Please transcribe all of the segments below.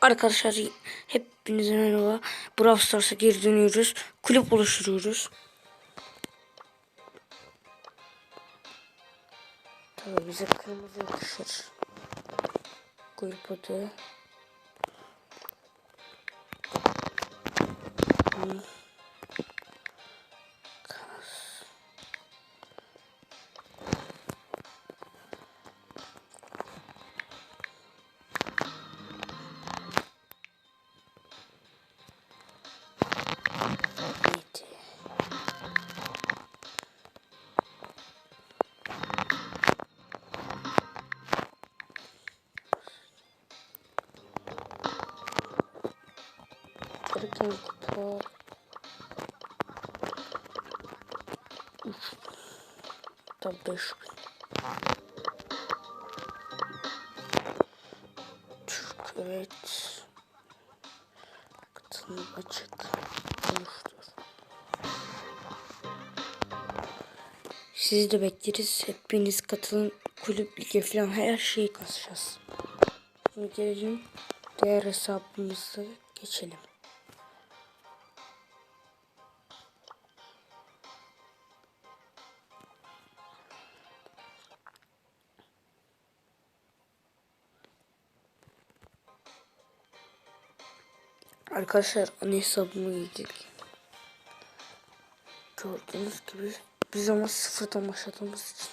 Arkadaşlar hepinize merhaba. Brawl Stars'a geri dönüyoruz. Kulüp oluşturuyoruz. Tabii bize kırmızı yakışır. Grup adı. Kırıkken kupa. Üç. Da beş bin. Türk evet. Katılım açık. Oluştur. Sizi de bekleriz. Hepiniz katılın. Kulüp lige falan her şeyi kasacağız. Şimdi gelelim. Diğer hesabımıza geçelim. Arkadaşlar ana hesabıma girdik. Gördüğünüz gibi biz ama sıfırdan başladığımız için.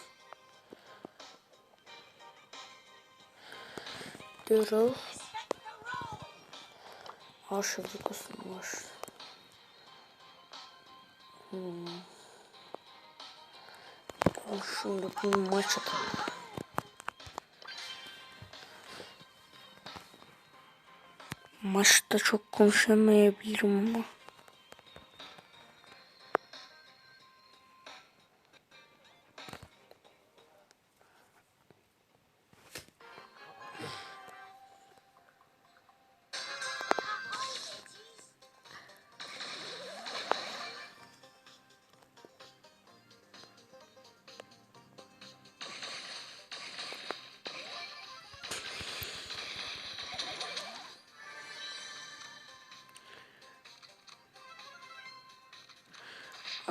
Diyorum. Aşağıda kısım var. Hmm. Şimdi bir maç atalım. Maçta çok konuşamayabilirim ama.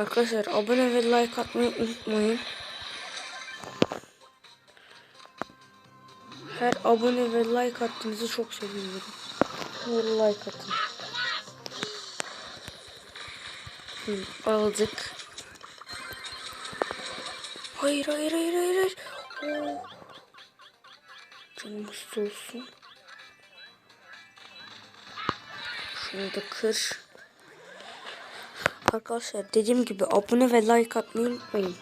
Arkadaşlar abone ve like atmayı unutmayın. Her abone ve like attığınızı çok sevinirim. Her like atın. Hı, aldık. Hayır hayır hayır hayır. hayır. Oo. Canım hasta olsun. Şunu da kır. Arkadaşlar dediğim gibi abone ve like atmayı unutmayın.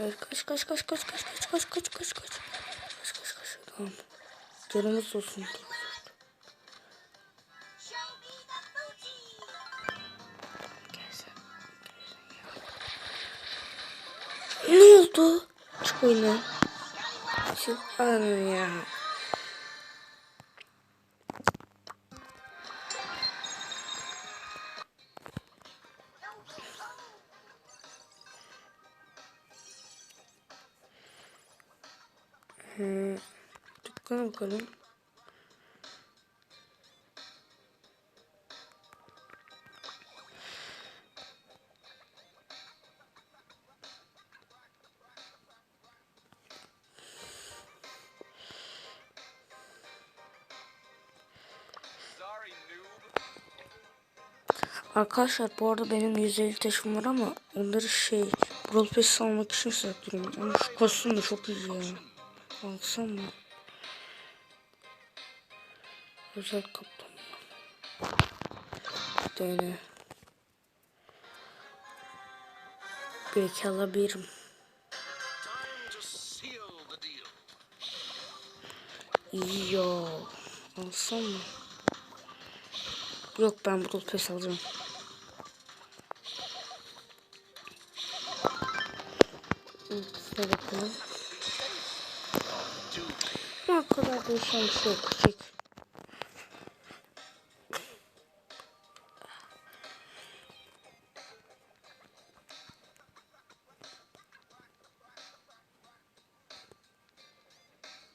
Evet, kaç kaç kaç kaç kaç kaç kaç kaç kaç kaç kaç kaç kaç tamam canımız olsun oldu? Çık oyuna. Çık ya. Hmm. Dükkana bakalım. Arkadaşlar bu arada benim 150 taşım var ama onları şey Brawl Pass almak için saklıyorum. Ama şu kostüm de çok iyi ya. Mı? Özel kaptan. Dene. Belki alabilirim. İyi ya. Alsam mı? Yok ben Brawl Pass alacağım. İlkisine bakalım. Ne kadar değişen şey okuyacak.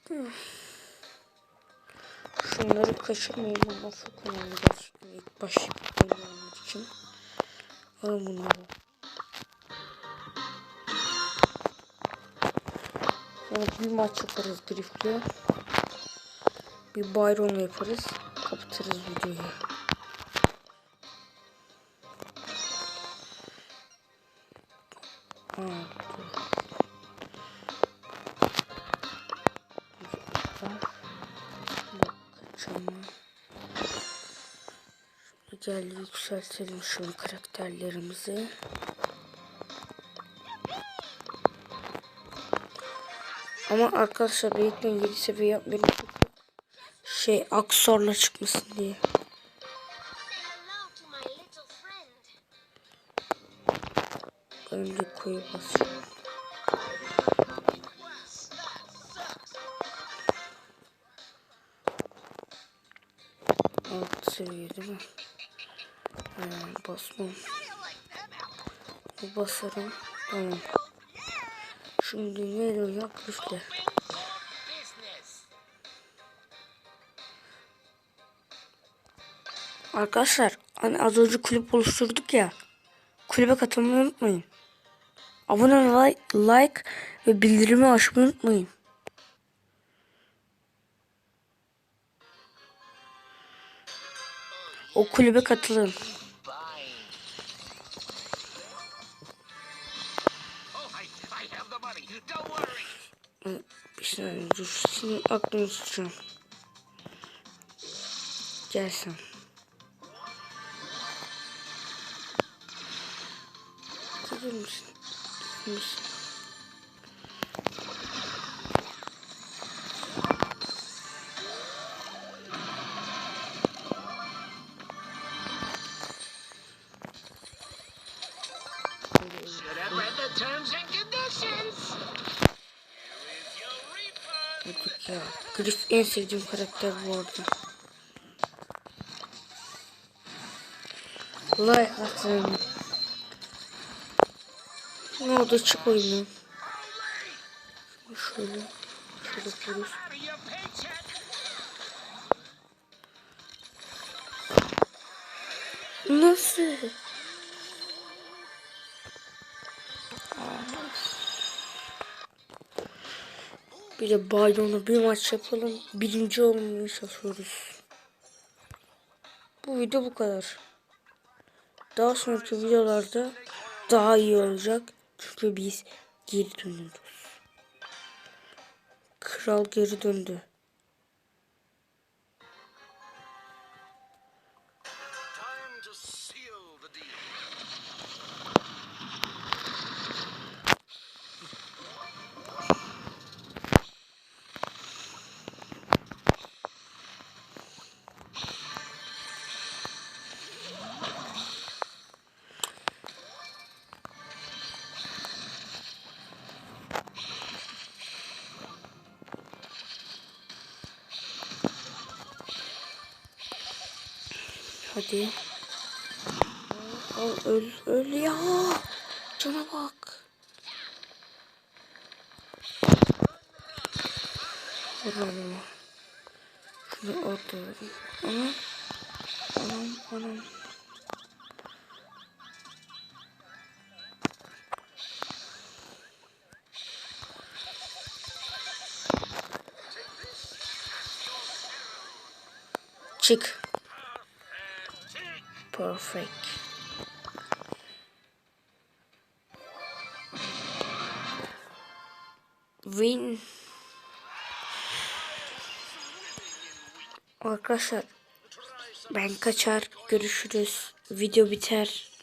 Hmm. Şunları kaçırmayayım ama çok önemli gerçekten ilk başta kullanmak için. Alın bunları. Sonra bir maç yaparız Griff'le. Bir Byron yaparız. Kapatırız videoyu. Gel yükseltelim şu karakterlerimizi. Ama arkadaşlar belki 7 seviye yapmayalım. Şey aksorla çıkmasın diye. Önce koyu basacağım. Alt seviye değil mi? Hemen basmam. Basarım. Tamam. Şimdi ne diyor yaklaştı. Arkadaşlar hani az önce kulüp oluşturduk ya. Kulübe katılmayı unutmayın. Abone like, like ve bildirimi açmayı unutmayın. O kulübe katılın. Bir saniye dur. Senin aklını tutacağım. Gel sen. Gelir misin? Gelir en sevdiğim karakter bu arada. Like atın. Ne oldu çık oyunu. Şöyle. Şöyle yapıyoruz. Out of your paycheck. Nasıl? Bir de Bayron'la bir maç yapalım. Birinci olmaya çalışıyoruz. Bu video bu kadar. Daha sonraki videolarda daha iyi olacak. Çünkü biz geri dönüyoruz. Kral geri döndü. Hadi. Al öl öl ya. Cana bak. Vuralım. Şunu vereyim. Anam. Anam anam. Çık. Perfect. Win. Arkadaşlar ben kaçar görüşürüz. Video biter.